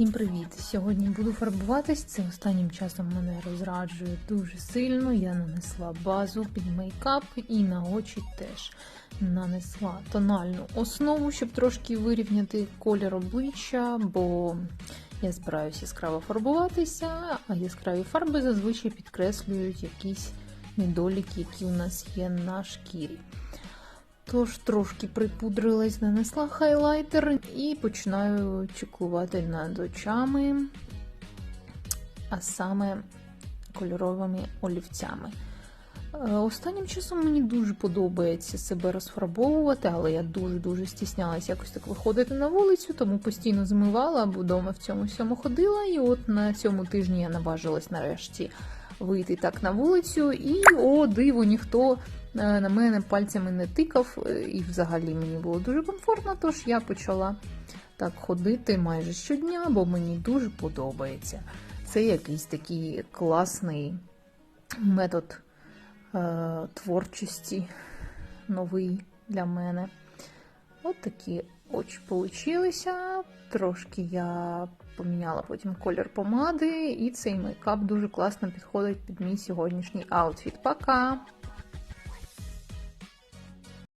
Всім привіт! Сьогодні буду фарбуватись. Це останнім часом мене розраджує дуже сильно. Я нанесла базу під мейкап і на очі теж нанесла тональну основу, щоб трошки вирівняти колір обличчя, бо я збираюся яскраво фарбуватися, а яскраві фарби зазвичай підкреслюють якісь недоліки, які у нас є на шкірі. Тож трошки припудрилась, нанесла хайлайтер і починаю чекувати над очами, а саме кольоровими олівцями. Е, Останнім часом мені дуже подобається себе розфарбовувати, але я дуже-дуже стіснялася якось так виходити на вулицю, тому постійно змивала, бо вдома в цьому всьому ходила. І от на цьому тижні я наважилась нарешті вийти так на вулицю, і о, диво, ніхто е, на мене пальцями не тикав, е, і взагалі мені було дуже комфортно, тож я почала так ходити майже щодня, бо мені дуже подобається. Це якийсь такий класний метод е, творчості, новий для мене. От такі очі получилися. Трошки я поміняла потім колір помади, і цей мейкап дуже класно підходить під мій сьогоднішній аутфіт. Пока!